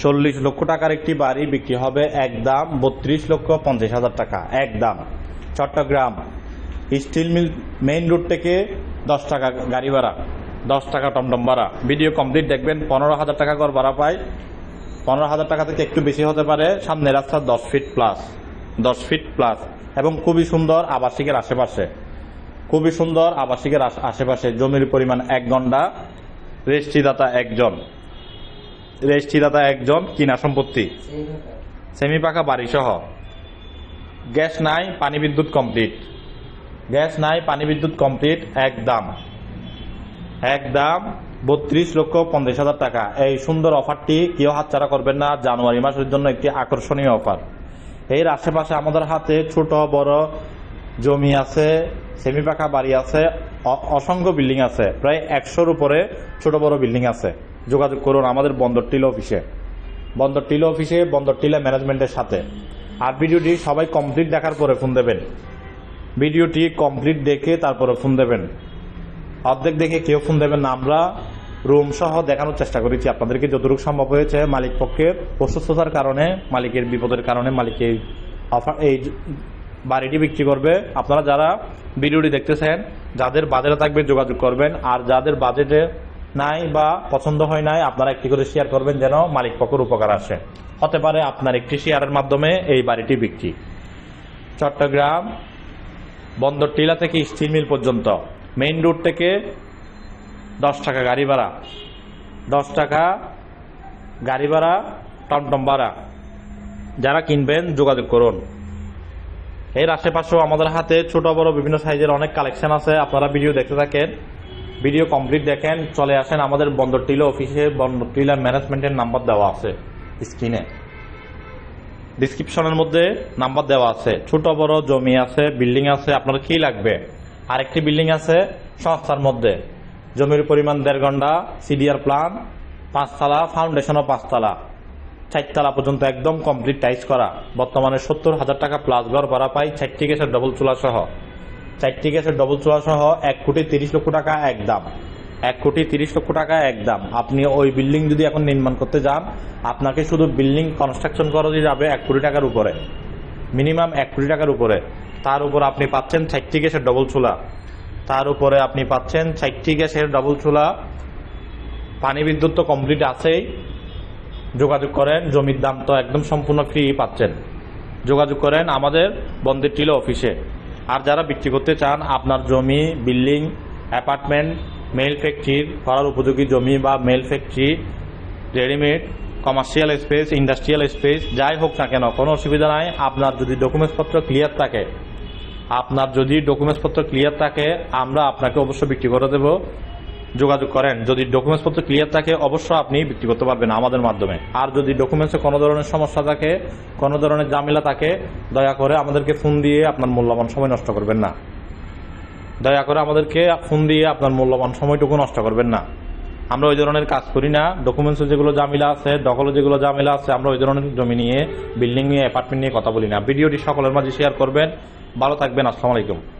চল্লিশ লক্ষ টাকার একটি বাড়ি বিক্রি হবে এক দাম বত্রিশ লক্ষ পঞ্চাশ হাজার টাকা, এক দাম। Chittagong steel mill main road থেকে দশ টাকা গাড়ি ভাড়া, দশ টাকা টমটম ভাড়া। ভিডিও কমপ্লিট দেখবেন, পনেরো হাজার টাকা কর ভাড়া পায় পনেরো হাজার টাকা থেকে একটু বেশি হতে পারে, সামনে রাস্তা দশ ফিট প্লাস দশ ফিট প্লাস এবং খুবই সুন্দর আবাসিকের আশেপাশে। খুবই সুন্দর আবাসিকের আশ- আশেপাশে, জমির পরিমাণ এক ঘণ্টা রেজিস্ট্রিদাতা একজন। রেজিস্ট্রিদাতা একজন কিনা সম্পত্তি? সেমি পাকা বাড়ি সহ। গ্যাস নাই, পানি বিদ্যুৎ কমপ্লিট। গ্যাস নাই, পানি বিদ্যুৎ কমপ্লিট, এক দাম। এক দাম, বত্রিশ লক্ষ পঞ্চাশ হাজার টাকা। এই সুন্দর অফারটি কেউ হাতছাড়া করবেন না, জানুয়ারি মাসের জন্য একটি আকর্ষণীয় অফার। এর আশেপাশে আমাদের হাতে ছোট, বড় জমি আছে সেমি পাকা বাড়ি আছে অসংখ্য বিল্ডিং আছে। প্রায় একশোর উপরে ছোট, বড় বিল্ডিং আছে। যোগাযোগ করুন আমাদের বন্দর টিল অফিসে। বন্দর টিল অফিসে, বন্দর টিলা ম্যানেজমেন্টের সাথে। আর ভিডিওটি সবাই কমপ্লিট দেখার পরে ফোন দেবেন। ভিডিওটি কমপ্লিট দেখে তারপরে ফোন দেবেন। অর্ধেক দেখে কেউ ফোন দেবেন না। আমরা রুম সহ দেখানোর চেষ্টা করেছি। আপনাদেরকে যতটুকু সম্ভব হয়েছে মালিক পক্ষের অসুস্থতার কারণে, মালিকের বিপদের কারণে মালিক অফার এই বাড়িটি বিক্রি করবে। আপনারা যারা ভিডিওটি দেখতেছেন, যাদের বাজেটে থাকবে যোগাযোগ করবেন। আর যাদের বাজেটে নাই বা পছন্দ হয় নাই, আপনারা একটি করে শেয়ার করবেন যেন মালিক পক্ষের উপকার আসে। হতে পারে আপনার একটি শেয়ারের মাধ্যমে এই বাড়িটি বিক্রি। চট্টগ্রাম বন্দর টিলা থেকে স্টিল মিল পর্যন্ত। মেইন রোড থেকে দশ টাকা গাড়ি ভাড়া। দশ টাকা গাড়ি ভাড়া, টমটম ভাড়া। যারা কিনবেন, যোগাযোগ করুন। এর আশেপাশেও আমাদের হাতে ছোট বড় বিভিন্ন সাইজের অনেক কালেকশন আছে, আপনারা ভিডিও দেখতে থাকেন। ভিডিও কমপ্লিট দেখেন, চলে আসেন আমাদের বন্দর টিলা অফিসে। বন্দর টিলা ম্যানেজমেন্টের নাম্বার দেওয়া আছে স্ক্রিনে। ডিসক্রিপশনের মধ্যে নাম্বার দেওয়া আছে। ছোট, বড়, জমি আছে, বিল্ডিং আছে, আপনার কি লাগবে? আরেকটি বিল্ডিং আছে সংস্থার মধ্যে। জমির পরিমাণ দেড় ঘণ্টা সিডিআর প্লান পাঁচতলা ফাউন্ডেশনও পাঁচতলা। চারতলা পর্যন্ত একদম কমপ্লিট টাইস করা। বর্তমানে সত্তর হাজার টাকা প্লাস ঘর ভাড়া পাই, চারটি গ্যাসের ডবল চুলা সহ। চারটি গ্যাসের ডবল চুলা সহ এক কোটি তিরিশ লক্ষ টাকা এক দাম এক কোটি তিরিশ লক্ষ টাকা এক দাম আপনি ওই বিল্ডিং যদি এখন নির্মাণ করতে যান, আপনাকে শুধু বিল্ডিং কনস্ট্রাকশন খরচই যাবে এক কোটি টাকার উপরে। মিনিমাম এক কোটি টাকার উপরে। তার উপর আপনি পাচ্ছেন চারটি গ্যাসের ডবল চুলা তার উপরে আপনি পাচ্ছেন চারটি গ্যাসের ডবল চুলা পানি বিদ্যুৎ তো কমপ্লিট আছেই। যোগাযোগ করেন, জমির দাম তো একদম সম্পূর্ণ ফ্রি পাচ্ছেন। যোগাযোগ করেন আমাদের বন্দির টিলো অফিসে। আর যারা বিক্রি করতে চান, আপনার জমি, বিল্ডিং, অ্যাপার্টমেন্ট, মেল ফ্যাক্টরির করার উপযোগী জমি বা mill factory, readymade, commercial space, industrial space, যাই হোক না কেন, কোনো অসুবিধা নাই। আপনার যদি ডকুমেন্টসপত্র ক্লিয়ার থাকে, আপনার যদি ডকুমেন্টসপত্র ক্লিয়ার থাকে, আমরা আপনাকে অবশ্যই বিক্রি করে দেব। যোগাযোগ করেন। যদি ডকুমেন্টসপত্র ক্লিয়ার থাকে, অবশ্যই আপনি বিক্রি করতে পারবেন আমাদের মাধ্যমে। আর যদি ডকুমেন্টসে কোনো ধরনের সমস্যা থাকে, কোনো ধরনের ঝামেলা থাকে, দয়া করে আমাদেরকে ফোন দিয়ে আপনার মূল্যবান সময় নষ্ট করবেন না। দয়া করে আমাদেরকে ফোন দিয়ে আপনার মূল্যবান সময়টুকু নষ্ট করবেন না। আমরা ওই ধরনের কাজ করি না। ডকুমেন্টসে যেগুলো জামিলা আছে, দখলে যেগুলো জামিলা আছে, আমরা ওই ধরনের জমি নিয়ে বিল্ডিং নিয়ে অ্যাপার্টমেন্ট নিয়ে কথা বলি না। ভিডিওটি সকলের মাঝে শেয়ার করবেন। ভালো থাকবেন, আসসালামু আলাইকুম।